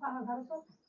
放到他的。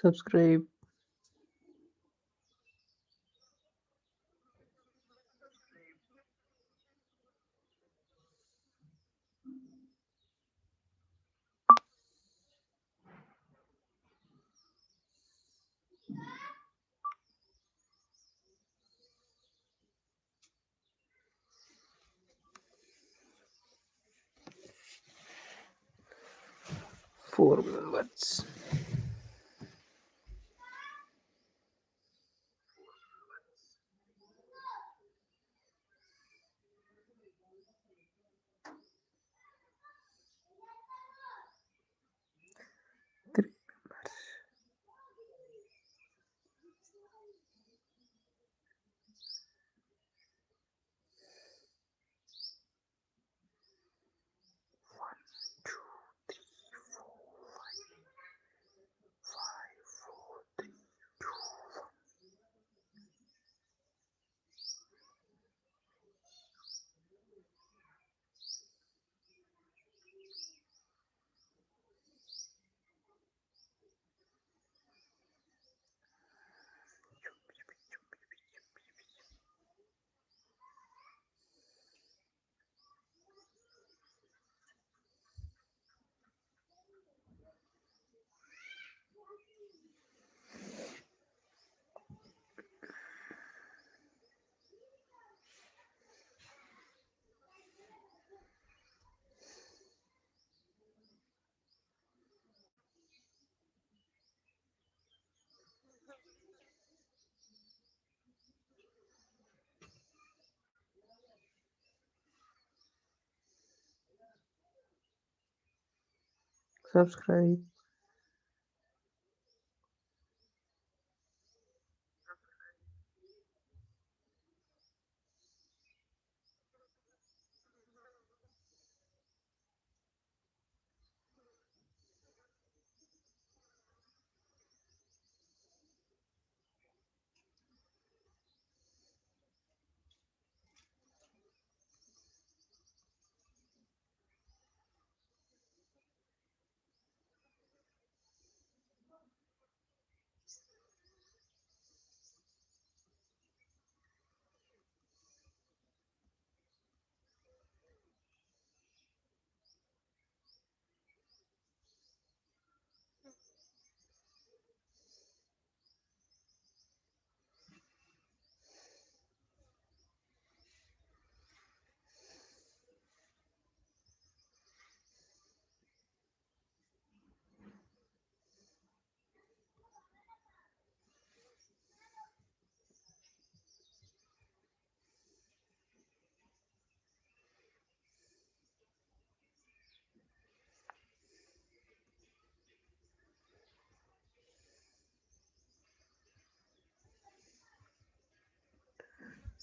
Subscribe. Four members subscribe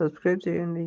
subscribe చేయండి.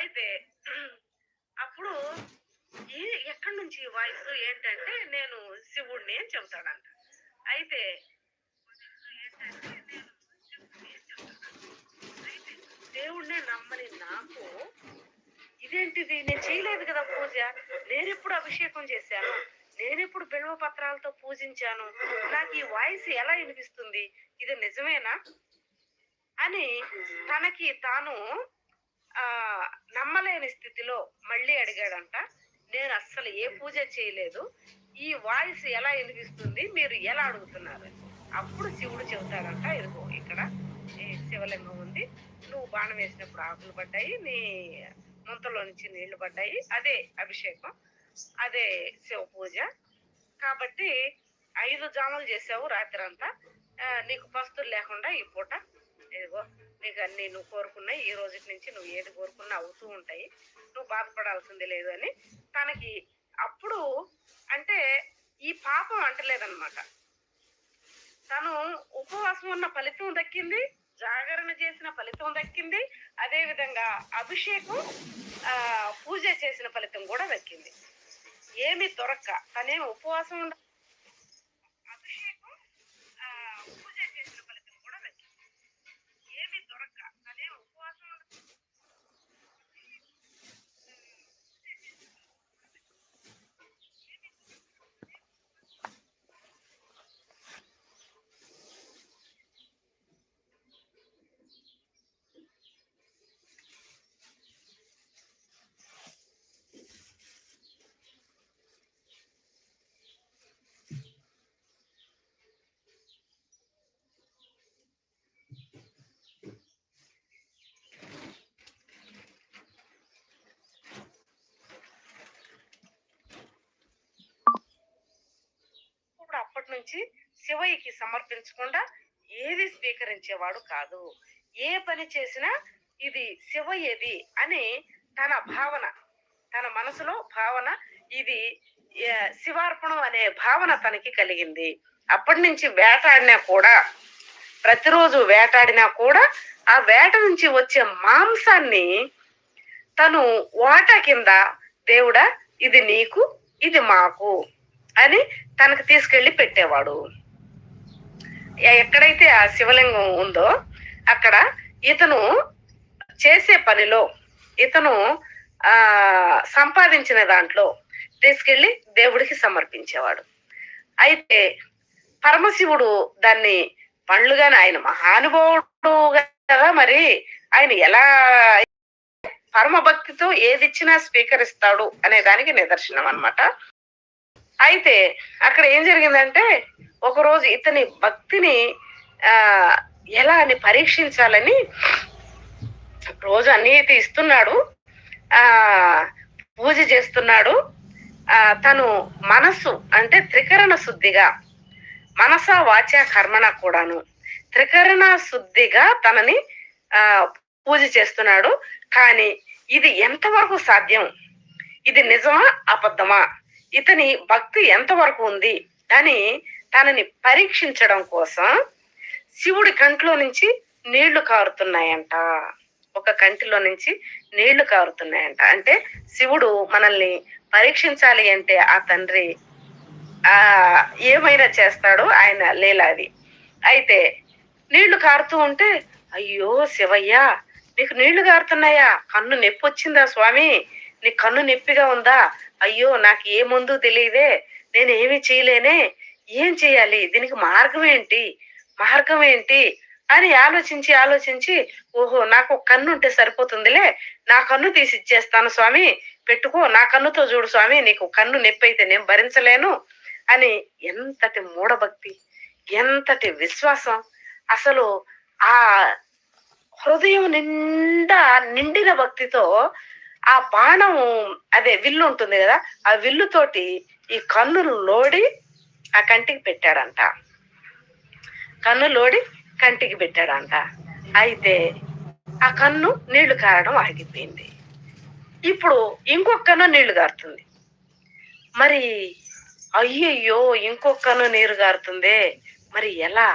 అయితే అప్పుడు ఈ ఎక్కడి నుంచి వాయిస్ ఏంటంటే నేను శివుడిని అని చెబుతాడంట. అయితే దేవుణ్ణే నమ్మని నాకు ఇదేంటిది? నేను చేయలేదు కదా పూజ. నేనెప్పుడు అభిషేకం చేశాను. నేనెప్పుడు బిల్వ పత్రాలతో పూజించాను. నాకు ఈ వాయిస్ ఎలా వినిపిస్తుంది? ఇది నిజమేనా? అని తనకి తాను ఆ నమ్మలేని స్థితిలో మళ్ళీ అడిగాడంట నేను అస్సలు ఏ పూజ చేయలేదు. ఈ వాయిస్ ఎలా వినిపిస్తుంది? మీరు ఎలా అడుగుతున్నారు? అప్పుడు శివుడు చెబుతాడంట ఇదిగో ఇక్కడ ఈ శివలింగం ఉంది. నువ్వు బాణం వేసినప్పుడు ఆకులు పడ్డాయి నీ ముంతలో నుంచి నీళ్ళు పడ్డాయి. అదే అభిషేకం అదే శివ పూజ. కాబట్టి ఐదు జాములు చేసావు రాత్రి అంతా నీకు పస్తులు లేకుండా ఈ పూట. ఇదిగో నీకు అన్ని నువ్వు కోరుకున్నాయి ఈ రోజు నుంచి నువ్వు ఏది కోరుకున్నా అవుతూ ఉంటాయి. నువ్వు బాధపడాల్సింది లేదు అని తనకి అప్పుడు అంటే ఈ పాపం అంటలేదన్నమాట. తను ఉపవాసం ఉన్న ఫలితం దక్కింది జాగరణ చేసిన ఫలితం దక్కింది అదే విధంగా అభిషేకం ఆ, పూజ చేసిన ఫలితం కూడా దక్కింది. ఏమి దొరక్క. తనేం ఉపవాసం ఉండాలి అభిషేకం ఆ, పూజ చేసిన ఫలితం కూడా దక్కింది ఏమి దొరక్క తనేం ఉపవాసం ఉండ ఇప్పుడు అప్పటి నుంచి శివయ్యకి సమర్పించకుండా ఏది స్వీకరించేవాడు కాదు. ఏ పని చేసినా ఇది శివయ్యది అని తన భావన తన మనసులో భావన ఇది శివార్పణం అనే భావన తనకి కలిగింది. అప్పటి నుంచి వేటాడినా కూడా ప్రతిరోజు వేటాడినా కూడా ఆ వేట నుంచి వచ్చే మాంసాన్ని తను వాట కింద దేవుడా ఇది నీకు ఇది మాకు. అని తనకు తీసుకెళ్ళి పెట్టేవాడు. ఎక్కడైతే ఆ శివలింగం ఉందో అక్కడ ఇతను చేసే పనిలో ఇతను ఆ సంపాదించిన దాంట్లో తీసుకెళ్ళి దేవుడికి సమర్పించేవాడు. అయితే పరమశివుడు దాన్ని పండ్లుగానే ఆయన మహానుభావుడు కదా మరి ఆయన ఎలా పరమ భక్తితో ఏదిచ్చినా స్వీకరిస్తాడు అనే దానికి నిదర్శనం అన్నమాట అయితే అక్కడ ఏం జరిగిందంటే ఒకరోజు ఇతని భక్తిని ఆ ఎలా అని పరీక్షించాలని రోజు అన్ని అయితే ఇస్తున్నాడు. ఆ పూజ చేస్తున్నాడు. ఆ తను మనస్సు అంటే త్రికరణ శుద్ధిగా మనస వాచ కర్మణ కూడాను. త్రికరణ శుద్ధిగా తనని ఆ పూజ చేస్తున్నాడు. కానీ ఇది ఎంతవరకు సాధ్యం? ఇది నిజమా? అబద్ధమా? ఇతని భక్తి ఎంతవరకు ఉంది అని తనని పరీక్షించడం కోసం శివుడి కంట్లో నుంచి నీళ్ళు కారుతున్నాయంట. ఒక కంటిలో నుంచి నీళ్ళు కారుతున్నాయంట. అంటే శివుడు మనల్ని పరీక్షించాలి అంటే ఆ తండ్రి ఆ ఏమైనా చేస్తాడో ఆయన లీలాది అయితే నీళ్ళు కారుతూ ఉంటే అయ్యో శివయ్య నీకు నీళ్ళు కారుతున్నాయా? కన్ను నొప్పి వచ్చిందా స్వామి? నీ కన్ను నొప్పిగా ఉందా? అయ్యో నాకు ఏ ముందు తెలియదే. నేను ఏమి చేయలేనే. ఏం చేయాలి? దీనికి మార్గం ఏంటి? మార్గం ఏంటి? అని ఆలోచించి ఆలోచించి ఓహో నాకు కన్ను ఉంటే సరిపోతుందిలే. నా కన్ను తీసి ఇచ్చేస్తాను స్వామి. పెట్టుకో నా కన్నుతో చూడు స్వామి. నీకు కన్ను నొప్పి అయితే నేను భరించలేను అని ఎంతటి మూఢభక్తి ఎంతటి విశ్వాసం. అసలు ఆ హృదయం నిండా నిండిన భక్తితో ఆ బాణం అదే విల్లు ఉంటుంది కదా ఆ విల్లుతోటి ఈ కన్నులు లోడి ఆ కంటికి పెట్టాడంట. కన్ను లోడి కంటికి పెట్టాడంట. అయితే ఆ కన్ను నీళ్ళు కారడం ఆగిపోయింది. ఇప్పుడు ఇంకొక కన్ను నీళ్ళు కారుతుంది. మరి అయ్యయ్యో ఇంకొక కన్ను నీరు కారుతుందే? మరి ఎలా?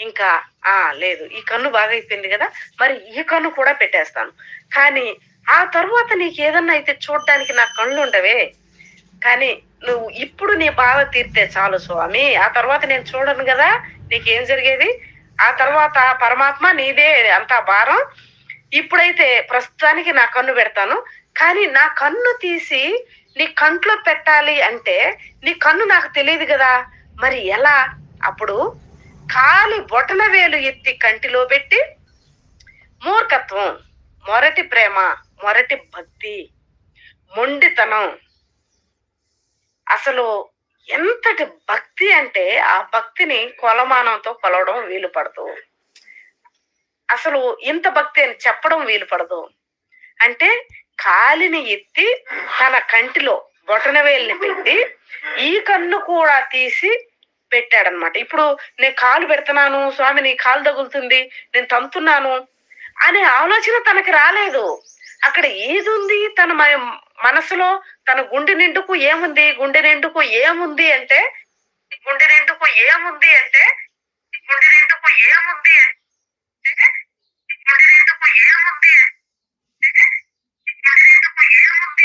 ఇంకా ఆ లేదు ఈ కన్ను బాగా అయిపోయింది కదా మరి ఈ కన్ను కూడా పెట్టేస్తాను. కానీ ఆ తర్వాత నీకు ఏదన్నా అయితే చూడడానికి నా కళ్ళు ఉండవే. కానీ నువ్వు ఇప్పుడు నీ బాధ తీర్తే చాలు స్వామి. ఆ తర్వాత నేను చూడను కదా నీకేం జరిగేది? ఆ తర్వాత పరమాత్మ నీదే అంతా భారం. ఇప్పుడైతే ప్రస్తుతానికి నా కన్ను పెడతాను. కానీ నా కన్ను తీసి నీ కంట్లో పెట్టాలి అంటే నీ కన్ను నాకు తెలియదు కదా. మరి ఎలా? అప్పుడు కాలి బొటన వేలు ఎత్తి కంటిలో పెట్టి మూర్ఖత్వం మొరటి ప్రేమ. మొరటి భక్తి మొండితనం. అసలు ఎంతటి భక్తి అంటే ఆ భక్తిని కొలమానంతో కొలవడం వీలు పడదు. అసలు ఇంత భక్తి అని చెప్పడం వీలు పడదు. అంటే కాలిని ఎత్తి తన కంటిలో బొటన వేలిని పెట్టి ఈ కన్ను కూడా తీసి పెట్టాడనమాట ఇప్పుడు నేను కాలు పెడుతున్నాను స్వామి నీ కాలు తగులుతుంది నేను తంతున్నాను అనే ఆలోచన తనకి రాలేదు. అక్కడ ఏదుంది? ఉంది తన మనసులో తన గుండె నిండుకు ఏముంది? ఏముంది అంటే గుండె నిండుకు ఏముంది అంటే గుండె నిండుకు ఏముంది అంటే గుండె నిండుకు ఏముంది అంటే గుండె నిండుకు ఏముంది అంటే గుండె నిండుకు ఏముంది